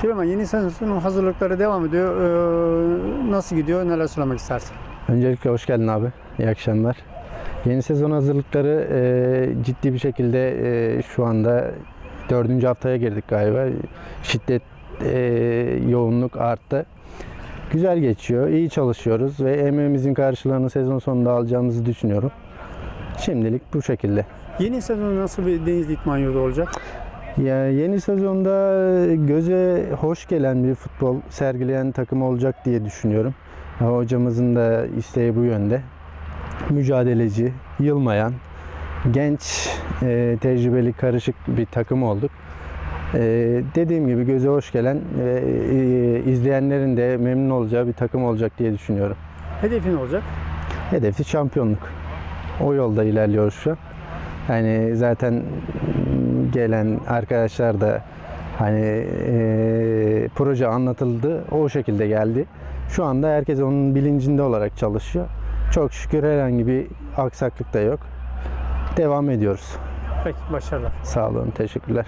Süleyman yeni sezonun hazırlıkları devam ediyor. Ee, nasıl gidiyor? Neler söylemek istersin? Öncelikle hoş geldin abi. İyi akşamlar. Yeni sezon hazırlıkları e, ciddi bir şekilde e, şu anda dördüncü haftaya girdik galiba. Şiddet, e, yoğunluk arttı. Güzel geçiyor, iyi çalışıyoruz ve emeğimizin karşılığını sezon sonunda alacağımızı düşünüyorum. Şimdilik bu şekilde. Yeni sezon nasıl bir Denizli İtman Yurdu olacak? Ya yeni sezonda göze hoş gelen bir futbol sergileyen takım olacak diye düşünüyorum. Ya Hocamızın da isteği bu yönde. Mücadeleci, yılmayan, genç, e, tecrübeli, karışık bir takım olduk. E, dediğim gibi göze hoş gelen ve e, izleyenlerin de memnun olacağı bir takım olacak diye düşünüyorum. Hedefin olacak. Hedefi şampiyonluk. O yolda ilerliyoruz şu an. Hani zaten gelen arkadaşlar da hani e, proje anlatıldı. O şekilde geldi. Şu anda herkes onun bilincinde olarak çalışıyor. Çok şükür herhangi bir aksaklık da yok. Devam ediyoruz. Peki başarılar. Sağ olun, teşekkürler.